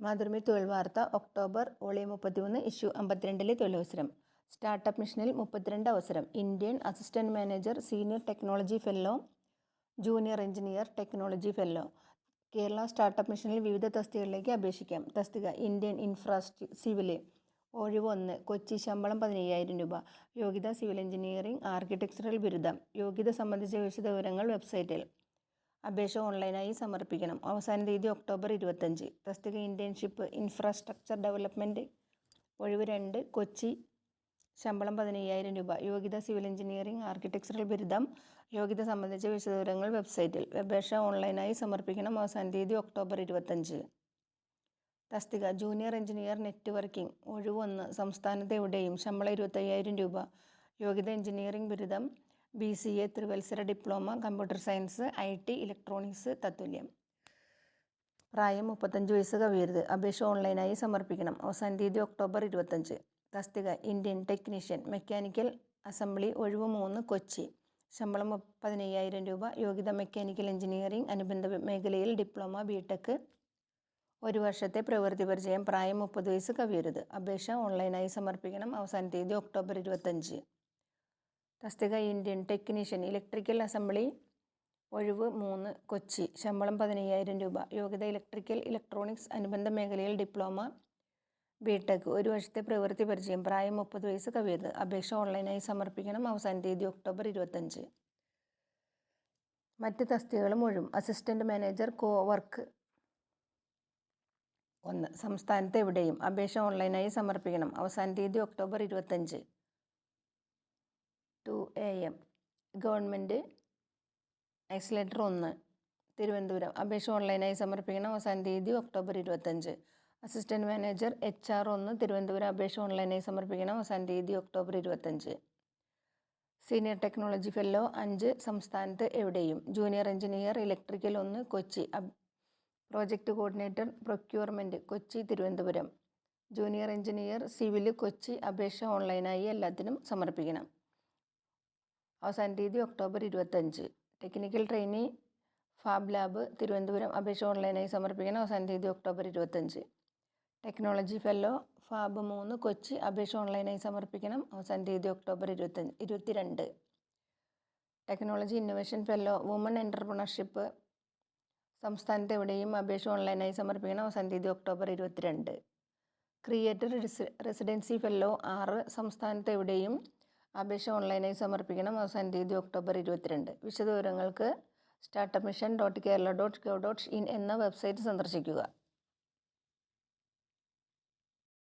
മാതൃഭൂമി തൊഴിൽ വാർത്ത October volume മുപ്പത്തിമൂന്ന് ഇഷ്യൂ അമ്പത്തിരണ്ടിലെ തൊഴിലവസരം സ്റ്റാർട്ടപ്പ് മിഷനിൽ മുപ്പത്തിരണ്ട് അവസരം. Indian assistant manager senior technology fellow junior engineer technology fellow. Kerala startup മിഷനിൽ വിവിധ തസ്തികകളിലേക്ക് അപേക്ഷിക്കാം. തസ്തിക ഇന്ത്യൻ ഇൻഫ്രാസ്ട്ര സിവിൽ ഒഴിവ് ഒന്ന് കൊച്ചി ശമ്പളം പതിനയ്യായിരം രൂപ. യോഗ്യത സിവിൽ എഞ്ചിനീയറിംഗ് ആർക്കിടെക്ചറൽ ബിരുദം. യോഗ്യത സംബന്ധിച്ച വിശദ വിവരങ്ങൾ വെബ്സൈറ്റിൽ. അപേക്ഷ ഓൺലൈനായി സമർപ്പിക്കണം. അവസാന തീയതി ഒക്ടോബർ ഇരുപത്തഞ്ച്. തസ്തിക ഇന്റേൺഷിപ്പ് ഇൻഫ്രാസ്ട്രക്ചർ ഡെവലപ്മെന്റ് ഒഴിവ് രണ്ട് കൊച്ചി. ശമ്പളം പതിനയ്യായിരം രൂപ. യോഗ്യത സിവിൽ എഞ്ചിനീയറിംഗ് ആർക്കിടെക്ചറൽ ബിരുദം. യോഗ്യത സംബന്ധിച്ച വിശദവിവരങ്ങൾ വെബ്സൈറ്റിൽ. അപേക്ഷ ഓൺലൈനായി സമർപ്പിക്കണം. അവസാന തീയതി ഒക്ടോബർ ഇരുപത്തഞ്ച്. തസ്തിക ജൂനിയർ എഞ്ചിനീയർ നെറ്റ്വർക്കിംഗ് ഒഴിവൊന്ന്. സംസ്ഥാനത്ത് എവിടെയും. ശമ്പളം ഇരുപത്തയ്യായിരം രൂപ. യോഗ്യത എഞ്ചിനീയറിംഗ് ബിരുദം. B C A ത്രിവത്സര diploma computer science I T electronics തത്തുല്യം. പ്രായം മുപ്പത്തഞ്ച് വയസ്സ് കവിയരുത്. അപേക്ഷ ഓൺലൈനായി സമർപ്പിക്കണം. അവസാന തീയതി ഒക്ടോബർ ഇരുപത്തഞ്ച്. തസ്തിക ഇന്ത്യൻ ടെക്നീഷ്യൻ മെക്കാനിക്കൽ അസംബ്ലി ഒഴിവ് മൂന്ന് കൊച്ചി. ശമ്പളം പതിനയ്യായിരം രൂപ. യോഗ്യത മെക്കാനിക്കൽ എഞ്ചിനീയറിംഗ് അനുബന്ധ മേഖലയിൽ ഡിപ്ലോമ ബി ടെക് ഒരു വർഷത്തെ പ്രവൃത്തി പരിചയം. പ്രായം മുപ്പത് വയസ്സ് കവിയരുത്. അപേക്ഷ ഓൺലൈനായി സമർപ്പിക്കണം. അവസാന തീയതി ഒക്ടോബർ ഇരുപത്തഞ്ച്. തസ്തിക ഇന്ത്യൻ ടെക്നീഷ്യൻ ഇലക്ട്രിക്കൽ അസംബ്ലി ഒഴിവ് മൂന്ന് കൊച്ചി. ശമ്പളം പതിനയ്യായിരം രൂപ. യോഗ്യത ഇലക്ട്രിക്കൽ ഇലക്ട്രോണിക്സ് അനുബന്ധ മേഖലയിൽ ഡിപ്ലോമ ബിടെക്. ഒരു വർഷത്തെ പ്രവൃത്തി പരിചയം. പ്രായം മുപ്പത് വയസ്സ് കവിയത് അപേക്ഷ ഓൺലൈനായി സമർപ്പിക്കണം. അവസാന തീയതി ഒക്ടോബർ ഇരുപത്തഞ്ച്. മറ്റ് തസ്തികകളും ഒഴും അസിസ്റ്റന്റ് മാനേജർ കോ വർക്ക് ഒന്ന്. സംസ്ഥാനത്ത് എവിടെയും അപേക്ഷ ഓൺലൈനായി സമർപ്പിക്കണം. അവസാന തീയതി ഒക്ടോബർ ഇരുപത്തഞ്ച്. Two A M government accelerator ഒന്ന്. തിരുവനന്തപുരം. അപേക്ഷ ഓൺലൈനായി സമർപ്പിക്കണം. അവസാന തീയതി ഒക്ടോബർ ഇരുപത്തഞ്ച്. അസിസ്റ്റന്റ് മാനേജർ എച്ച് ആർ ഒന്ന് തിരുവനന്തപുരം അപേക്ഷ ഓൺലൈനായി സമർപ്പിക്കണം. അവസാന തീയതി ഒക്ടോബർ ഇരുപത്തഞ്ച്. സീനിയർ ടെക്നോളജി ഫെല്ലോ അഞ്ച്. സംസ്ഥാനത്ത് എവിടെയും. ജൂനിയർ എഞ്ചിനീയർ ഇലക്ട്രിക്കൽ ഒന്ന് Kochi. Project coordinator procurement Kochi Thiruvananthapuram. Junior engineer civil Kochi. അപേക്ഷ ഓൺലൈനായി എല്ലാത്തിനും സമർപ്പിക്കണം. അവസാന തീയതി ഒക്ടോബർ ഇരുപത്തഞ്ച്. Technical trainee fab lab Thiruvananthapuram അപേക്ഷ ഓൺലൈനായി സമർപ്പിക്കണം അവസാന തീയതി ഒക്ടോബർ ഇരുപത്തഞ്ച്. ടെക്നോളജി ഫെല്ലോ ഫാബ് മൂന്ന് കൊച്ചി അപേക്ഷ ഓൺലൈനായി സമർപ്പിക്കണം അവസാന തീയതി ഒക്ടോബർ ഇരുപത്തഞ്ച് ഇരുപത്തിരണ്ട്. Technology innovation fellow woman entrepreneurship സംസ്ഥാനത്ത് എവിടെയും അപേക്ഷ ഓൺലൈനായി സമർപ്പിക്കണം അവസാന തീയതി ഒക്ടോബർ ഇരുപത്തിരണ്ട്. ക്രിയേറ്റർ റെസിഡൻസി ഫെല്ലോ ആറ് സംസ്ഥാനത്ത് എവിടെയും അപേക്ഷ ഓൺലൈനായി സമർപ്പിക്കണം. അവസാന തീയതി ഒക്ടോബർ ഇരുപത്തിരണ്ട്. വിശദവിവരങ്ങൾക്ക് startup mission dot Kerala dot gov dot in എന്ന വെബ്സൈറ്റ് സന്ദർശിക്കുക.